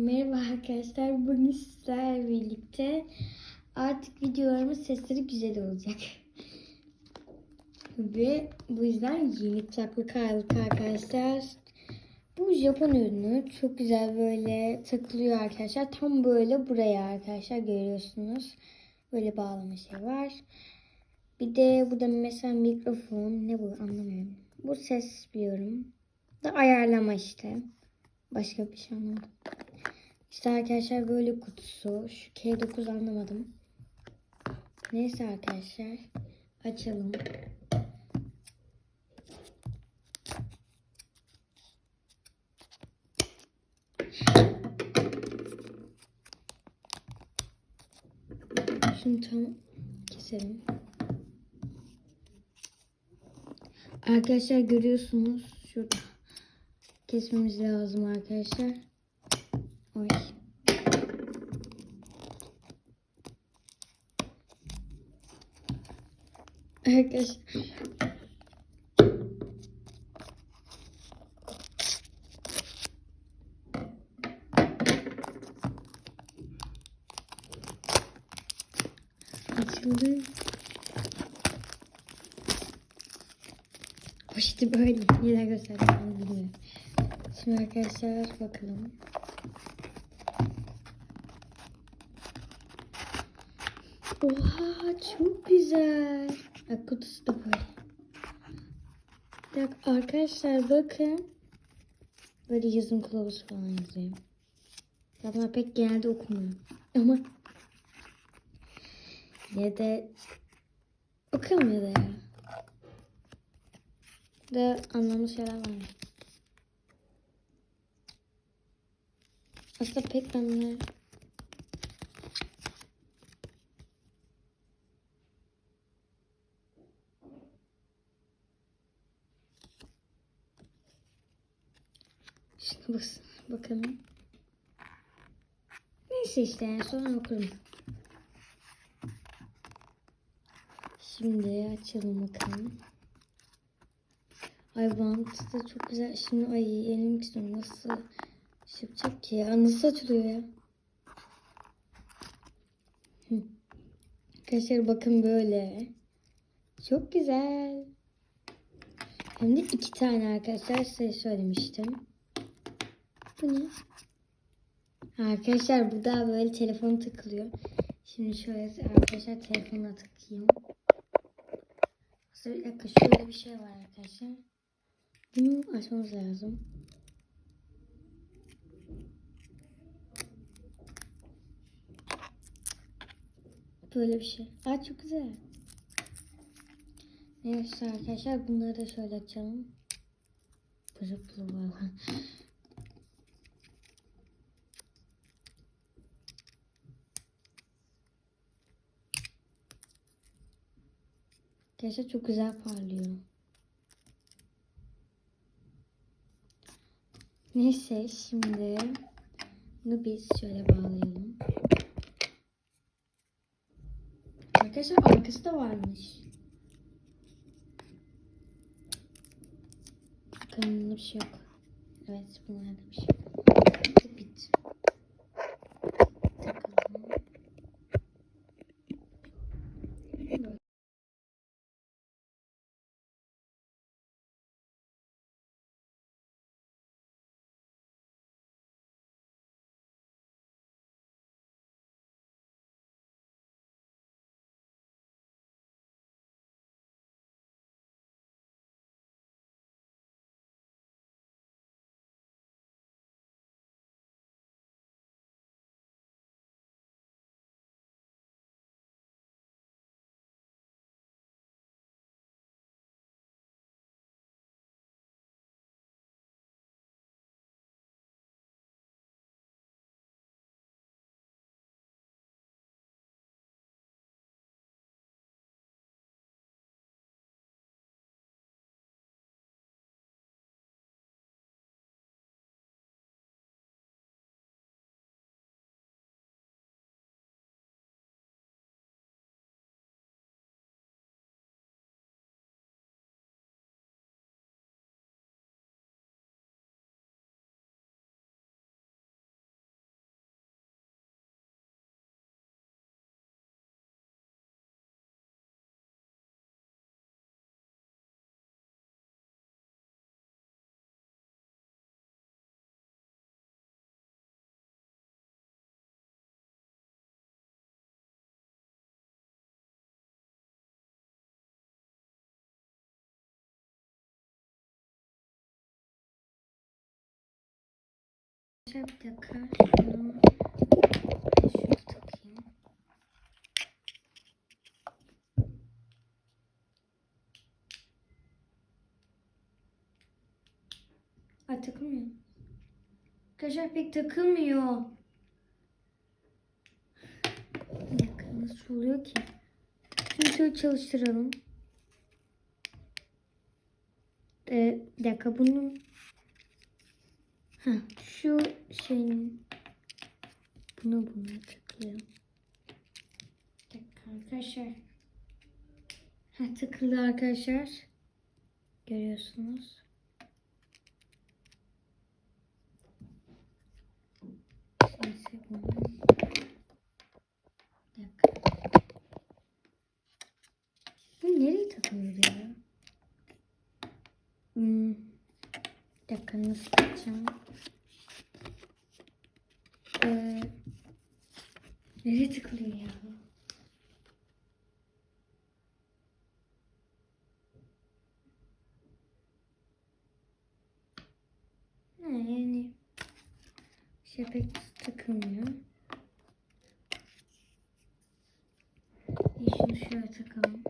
Merhaba arkadaşlar. Bugün sizlerle birlikte artık videolarımın sesleri güzel olacak. Ve bu yüzden yeni kulaklık aldık arkadaşlar. Bu Japon ürünü çok güzel böyle takılıyor arkadaşlar. Tam böyle buraya arkadaşlar görüyorsunuz. Böyle bağlama şey var. Bir de burada mesela mikrofon ne bu anlamıyorum. Bu ses biliyorum. Da ayarlama işte. Başka bir şey anlamadım. İşte arkadaşlar böyle kutusu. Şu K9 anlamadım. Neyse arkadaşlar. Açalım. Şunu tam keselim. Arkadaşlar görüyorsunuz. Şurada kesmemiz lazım arkadaşlar. Oy. Arkadaşlar. Açıldı. İşte böyle. Neler göstereceğim bilmiyorum. Şimdi arkadaşlar bakalım. Oha çok güzel. Bak kutusu da böyle. Bak arkadaşlar bakın. Böyle yazım kılavuzu falan yazıyor. Zaten pek genelde okumuyorum. Ama ya da okuyorum ya da ya. Da anlamlı şeyler var. Aslında pek ben Bak, bakalım. Neyse işte yani sonra okurum. Şimdi açalım bakalım. Ay bantı da çok güzel. Şimdi ay elim istiyorum. Nasıl şey yapacak ki ya? Nasıl açılıyor ya? Hı. Arkadaşlar bakın böyle. Çok güzel. Hem de iki tane arkadaşlar size söylemiştim. Bu ne? Arkadaşlar burada böyle telefon takılıyor. Şimdi şöyle arkadaşlar telefona takayım. Aslında bir dakika şöyle bir şey var arkadaşlar. Bunu açmamız lazım. Böyle bir şey. Aa çok güzel. Neyse arkadaşlar bunları da şöyle açalım. Pırı var. Arkadaşlar çok güzel parlıyor. Neyse şimdi bunu biz şöyle bağlayalım. Arkadaşlar arkası da varmış. Bakın bir şey yok. Evet bunlarda bir şey yok. Bir dakika. Şunu şurada takayım. Ay takılmıyor. Arkadaşlar pek takılmıyor. Bir nasıl oluyor ki? Şimdi çalıştıralım. Ee, bir dakika bunun şu şeyin bunu buna dakika arkadaşlar. Ha tıkıldı arkadaşlar. Görüyorsunuz. Neyse bunu. Bir dakika. Bu nereye takılıyor ya? Hmm. Dakika nasıl? Ee, nereye tıklıyor ya? Ha, yani şey pek takılmıyor. Şunu şöyle takalım.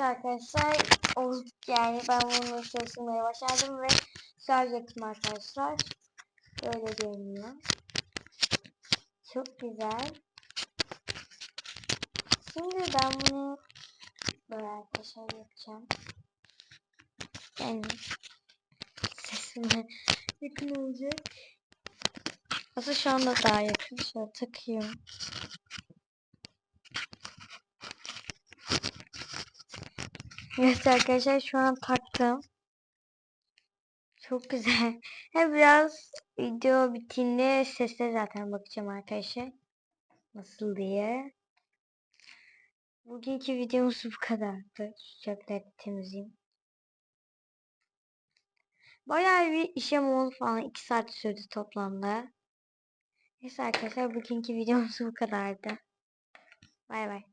Arkadaşlar o yani ben bunu çalıştırmaya başardım ve şarj ettim arkadaşlar. Böyle görünüyor. Çok güzel. Şimdi ben bunu böyle arkadaşlar yapacağım. Yani sesime yakın olacak. Aslında şu anda daha yakın. Şöyle takıyorum. Evet arkadaşlar şu an taktım. Çok güzel. Hem biraz video bittiğinde sesle zaten bakacağım arkadaşlar. Nasıl diye. Bugünkü videomuz bu kadardı. Çöpleri temizleyeyim. Bayağı bir işem oldu falan. 2 saat sürdü toplamda. Neyse arkadaşlar bugünkü videomuz bu kadardı. Bay bay.